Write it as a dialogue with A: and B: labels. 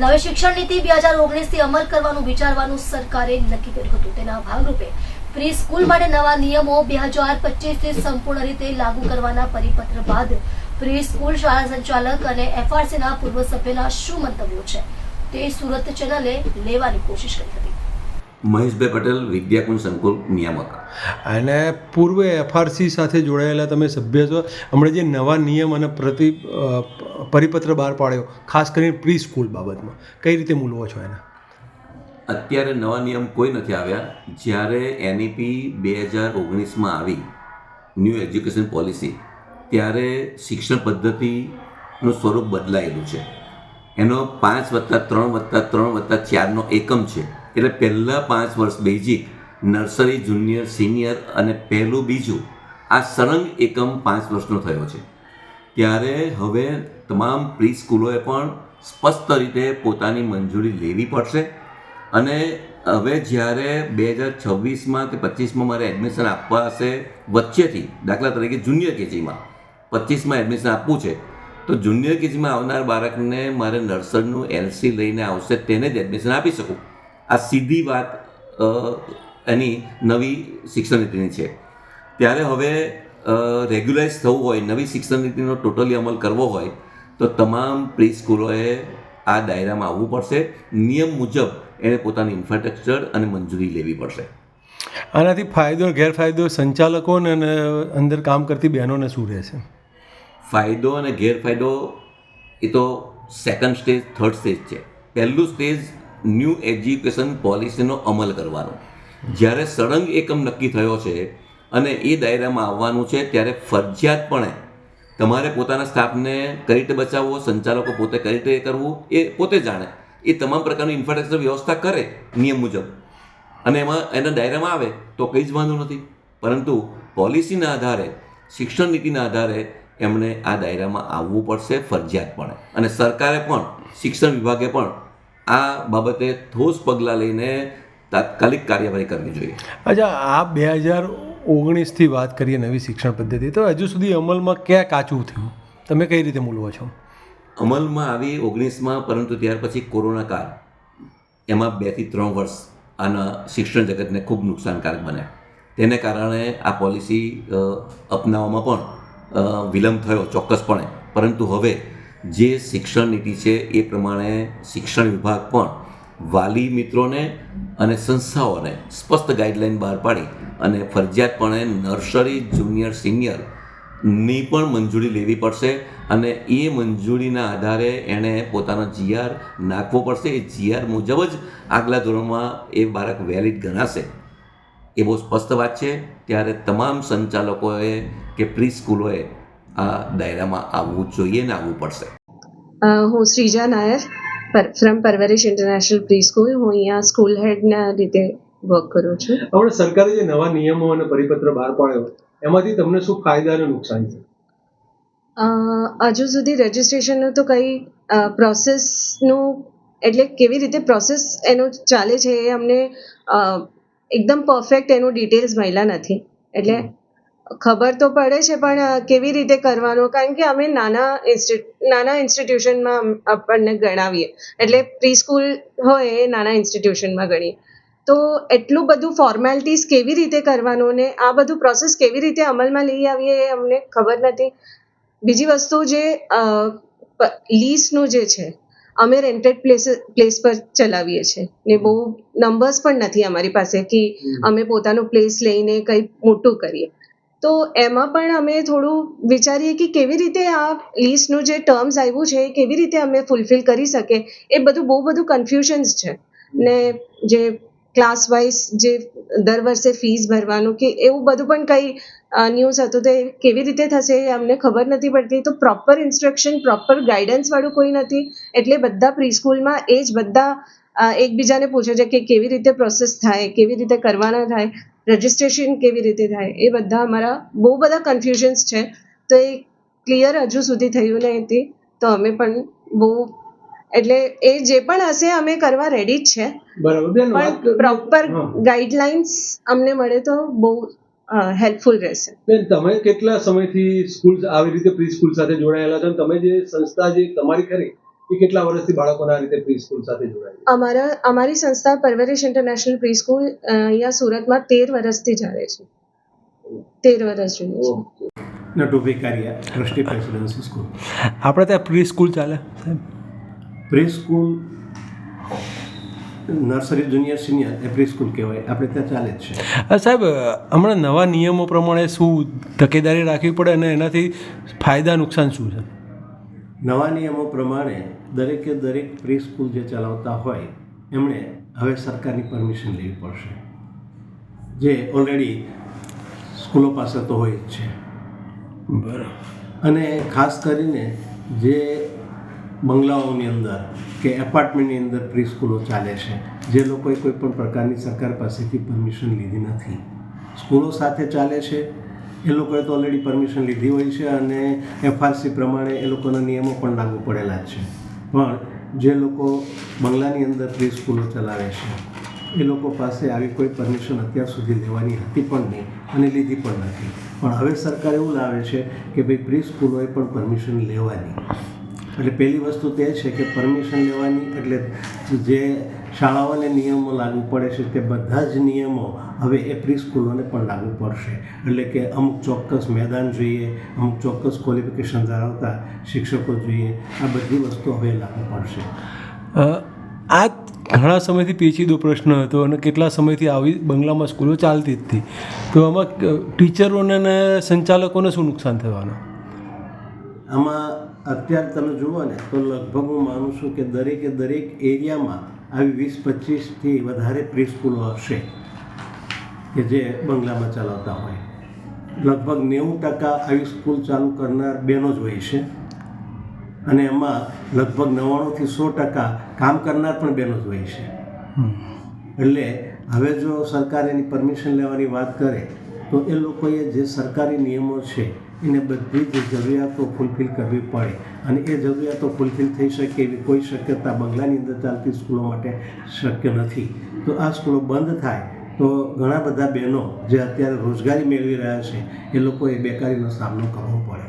A: નવી શિક્ષણ નીતિ બે હજાર ઓગણીસથી અમલ કરવાનું વિચારવાનું સરકારે નક્કી કર્યું હતું. તેના ભાગરૂપે પ્રી સ્કૂલ માટે નવા નિયમો બે હજાર પચીસથી સંપૂર્ણ રીતે લાગુ કરવાના પરિપત્ર બાદ પ્રી સ્કૂલ શાળા સંચાલક અને એફઆરસીના પૂર્વ સભ્યના શું મંતવ્યો છે તે સુરત ચેનલે લેવાની કોશિશ કરી હતી.
B: મહેશભાઈ પટેલ વિદ્યાકુંજ સંકુલ નિયામક.
C: અને પૂર્વે એફઆરસી સાથે જોડાયેલા તમે સભ્ય છો. હમણાં જે નવા નિયમ અને પ્રતિ પરિપત્ર બહાર પાડ્યો, ખાસ કરીને પ્રી સ્કૂલ બાબતમાં. કઈ રીતે મૂલવો છો એને?
B: અત્યારે નવા નિયમ કોઈ નથી આવ્યા. જ્યારે એનઈપી બે હજાર ઓગણીસમાં આવી ન્યૂ એજ્યુકેશન પોલિસી ત્યારે શિક્ષણ પદ્ધતિનું સ્વરૂપ બદલાયેલું છે. એનો પાંચ વત્તા ત્રણ વત્તા ત્રણ વત્તા ચારનો એકમ છે. એટલે પહેલાં પાંચ વર્ષ બેઝિક, નર્સરી, જુનિયર, સિનિયર અને પહેલું બીજું, આ સળંગ એકમ પાંચ વર્ષનો થયો છે. ત્યારે હવે તમામ પ્રી સ્કૂલોએ પણ સ્પષ્ટ રીતે પોતાની મંજૂરી લેવી પડશે. અને હવે જ્યારે બે હજાર છવ્વીસમાં કે પચીસમાં મારે એડમિશન આપવા હશે વચ્ચેથી, દાખલા તરીકે જુનિયર કેજીમાં, પચીસમાં એડમિશન આપવું છે, તો જુનિયર કેજીમાં આવનાર બાળકને મારે નર્સરીનું એલસી લઈને આવશે તેને જ એડમિશન આપી શકું. આ સીધી વાત એની નવી શિક્ષણ નીતિની છે. ત્યારે હવે રેગ્યુલાઇઝ થવું હોય નવી શિક્ષણ નીતિનો ટોટલી અમલ કરવો હોય તો તમામ પ્રી સ્કૂલોએ આ દાયરામાં આવવું પડશે. નિયમ મુજબ એણે પોતાની ઇન્ફ્રાસ્ટ્રક્ચર અને મંજૂરી લેવી પડશે.
C: આનાથી ફાયદો અને ગેરફાયદો સંચાલકોને અને અંદર કામ કરતી બહેનોને શું રહેશે?
B: ફાયદો અને ગેરફાયદો એ તો સેકન્ડ સ્ટેજ થર્ડ સ્ટેજ છે. પહેલું સ્ટેજ ન્યૂ એજ્યુકેશન પોલિસીનો અમલ કરવાનો. જ્યારે સળંગ એકમ નક્કી થયો છે અને એ દાયરામાં આવવાનું છે ત્યારે ફરજિયાતપણે તમારે પોતાના સ્ટાફને કઈ રીતે બચાવવો, સંચાલકો પોતે કઈ રીતે કરવું, એ પોતે જાણે. એ તમામ પ્રકારની ઇન્ફ્રાસ્ટ્રક્ચર વ્યવસ્થા કરે નિયમ મુજબ. અને એમાં એના દાયરામાં આવે તો કંઈ જ વાંધો નથી. પરંતુ પોલિસીના આધારે, શિક્ષણ નીતિના આધારે એમણે આ દાયરામાં આવવું પડશે ફરજિયાતપણે. અને સરકારે પણ, શિક્ષણ વિભાગે પણ આ બાબતે ઠોસ પગલાં લઈને તાત્કાલિક કાર્યવાહી કરવી જોઈએ.
C: અચ્છા, આ બે હજાર ઓગણીસથી વાત કરીએ નવી શિક્ષણ પદ્ધતિ, તો હજુ સુધી અમલમાં ક્યાં કાચું થયું? તમે કઈ રીતે મૂલવો છો?
B: અમલમાં આવી ઓગણીસમાં, પરંતુ ત્યાર પછી કોરોના કાળ, એમાં બેથી ત્રણ વર્ષ આના શિક્ષણ જગતને ખૂબ નુકસાનકારક બન્યા. તેને કારણે આ પોલિસી અપનાવવામાં પણ વિલંબ થયો ચોક્કસપણે. પરંતુ હવે જે શિક્ષણ નીતિ છે એ પ્રમાણે શિક્ષણ વિભાગ પણ વાલી મિત્રોને અને સંસ્થાઓને સ્પષ્ટ ગાઈડલાઈન બહાર પાડી અને ફરજિયાતપણે નર્સરી જુનિયર સિનિયરની પણ મંજૂરી લેવી પડશે અને એ મંજૂરીના આધારે એણે પોતાનો જીઆર નાખવો પડશે. એ જીઆર મુજબ જ આગલા ધોરણમાં એ બાળક વેલિડ ગણાશે. એ બહુ સ્પષ્ટ વાત છે. ત્યારે તમામ સંચાલકોએ કે પ્રી સ્કૂલોએ આ દાયરામાં આવવું જોઈએ ને આવવું પડશે.
D: હું Shreeja Nair from Parvarish international pre school હું અહીંયા સ્કૂલ હેડના રીતે વર્ક કર્યો છે?
C: આપણે સરકારે જે નવા નિયમો અને પરિપત્ર બહાર પાડ્યો એમાંથી તમને શું ફાયદા અને નુકસાન છે?
D: હજુ સુધી રજિસ્ટ્રેશનનું તો કંઈ પ્રોસેસનું એટલે કેવી રીતે પ્રોસેસ એનો ચાલે છે એ અમને એકદમ પરફેક્ટ એનું ડિટેલ્સ મળ્યા નથી. એટલે ખબર તો પડે છે પણ કેવી રીતે કરવાનું? કારણ કે અમે નાના નાના ઇન્સ્ટિટ્યુશનમાં આપણને ગણાવીએ. એટલે પ્રી સ્કૂલ હોય એ નાના ઇન્સ્ટિટ્યુશનમાં ગણીએ. તો એટલું બધું ફોર્મેલિટીઝ કેવી રીતે કરવાનું ને આ બધું પ્રોસેસ કેવી રીતે અમલમાં લઈ આવીએ એ અમને ખબર નથી. બીજી વસ્તુ જે લીઝનું જે છે અમે રેન્ટેડ પ્લેસ પ્લેસ પર ચલાવીએ છીએ. ને બહુ નંબર્સ પણ નથી અમારી પાસે કે અમે પોતાનું પ્લેસ લઈને કંઈ મોટું કરીએ. તો એમાં પણ અમે થોડું વિચારીએ કે કેવી રીતે આ લીઝનું જે ટર્મ્સ આવ્યું છે એ કેવી રીતે અમે ફૂલફિલ કરી શકીએ. એ બધું બહુ બધું કન્ફ્યુઝન્સ છે. ને જે ક્લાસ વાઇઝ જે દર વર્ષે ફીસ ભરવાનું કે એવું બધું પણ કંઈ ન્યૂઝ હતું તો એ કેવી રીતે થશે એ અમને ખબર નથી પડતી. તો પ્રોપર ઇન્સ્ટ્રક્શન પ્રોપર ગાઈડન્સવાળું કોઈ નથી. એટલે બધા પ્રી સ્કૂલમાં એ જ બધા એકબીજાને પૂછે છે કે કેવી રીતે પ્રોસેસ થાય, કેવી રીતે કરવાના થાય રજિસ્ટ્રેશન કેવી રીતે થાય, એ બધા અમારા બહુ બધા કન્ફ્યુઝન્સ છે. તો એ ક્લિયર હજુ સુધી થયું નહીં હતી તો અમે પણ બહુ એટલે એ જે પણ હશે અમે કરવા રેડી જ છે.
C: બરાબર
D: પણ પ્રોપર ગાઈડલાઇન્સ અમને મળે તો બહુ હેલ્પફુલ રહેશે.
C: બેન તમે કેટલા સમયથી સ્કૂલ આવી રીતે પ્રી સ્કૂલ સાથે જોડાયેલા છો? તમે જે સંસ્થા જે તમારી ખરી એ કેટલા વર્ષથી બાળકોના આ રીતે પ્રી સ્કૂલ સાથે જોડાય
D: અમારા અમારી સંસ્થા પરવરિશ ઇન્ટરનેશનલ પ્રી સ્કૂલ અહીંયા સુરતમાં તેર વર્ષથી ચાલે છે. તેર વર્ષ જૂની છે.
E: Natubhai Kariya trustee presidency school.
C: આપણે ત્યાં પ્રી સ્કૂલ ચાલે સાહેબ?
E: Pre school nursery junior senior એ પ્રી સ્કૂલ કહેવાય. આપણે ત્યાં ચાલે જ છે.
C: સાહેબ હમણાં નવા નિયમો પ્રમાણે શું તકેદારી રાખવી પડે અને એનાથી ફાયદા નુકસાન શું છે?
E: નવા નિયમો પ્રમાણે દરેકે દરેક પ્રી સ્કૂલ જે ચલાવતા હોય એમણે હવે સરકારની પરમિશન લેવી પડશે. જે ઓલરેડી સ્કૂલો પાસે તો હોય જ છે.
C: બરાબર.
E: અને ખાસ કરીને જે બંગલાઓની અંદર કે એપાર્ટમેન્ટની અંદર પ્રી સ્કૂલો ચાલે છે. જે લોકોએ કોઈ પણ પ્રકારની સરકાર પાસેથી પરમિશન લીધી નથી. સ્કૂલો સાથે ચાલે છે. એ લોકોએ તો ઓલરેડી પરમિશન લીધી હોય છે અને એફઆરસી પ્રમાણે એ લોકોના નિયમો પણ લાગુ પડેલા જ છે. પણ જે લોકો બંગલાની અંદર પ્રી સ્કૂલો ચલાવે છે, એ લોકો પાસે આવી કોઈ પરમિશન અત્યાર સુધી લેવાની હતી પણ નહીં અને લીધી પણ નથી. પણ હવે સરકાર એવું લાવે છે કે ભાઈ પ્રી સ્કૂલોએ પણ પરમિશન લેવાની. એટલે પહેલી વસ્તુ તે છે કે પરમિશન લેવાની એટલે જે શાળાઓને નિયમો લાગુ પડે છે તે બધા જ નિયમો હવે એ પ્રી સ્કૂલોને પણ લાગુ પડશે. એટલે કે અમુક ચોક્કસ મેદાન જોઈએ અમુક ચોક્કસ ક્વોલિફિકેશન ધરાવતા શિક્ષકો જોઈએ આ બધી વસ્તુ હવે લાગુ પડશે.
C: આ ઘણા સમયથી પેચીદો પ્રશ્ન હતો અને કેટલા સમયથી આવી બંગલામાં સ્કૂલો ચાલતી જ હતી. તો આમાં ટીચરોને સંચાલકોને શું નુકસાન થવાનું?
E: આમાં અત્યારે તમે જુઓ ને, તો લગભગ હું માનું છું કે દરેકે દરેક એરિયામાં આવી વીસ પચીસથી વધારે પ્રી સ્કૂલો હશે કે જે બંગલામાં ચલાવતા હોય. લગભગ નેવું ટકા આવી સ્કૂલ ચાલુ કરનાર બહેનો જ હોય છે. અને એમાં લગભગ નવ્વાણુંથી સો ટકા કામ કરનાર પણ બહેનો જ હોય છે. એટલે હવે જો સરકાર એની પરમિશન લેવાની વાત કરે, તો એ લોકોએ જે સરકારી નિયમો છે એને બધી જ જરૂરિયાતો ફૂલફિલ કરવી પડે. અને એ જરૂરિયાતો ફૂલફિલ થઈ શકે એવી કોઈ શક્યતા બંગલાની અંદર ચાલતી સ્કૂલો માટે શક્ય નથી. તો આ સ્કૂલો બંધ થાય તો ઘણા બધા બહેનો જે અત્યારે રોજગારી મેળવી રહ્યા છે, એ લોકોએ બેકારીનો સામનો કરવો પડે.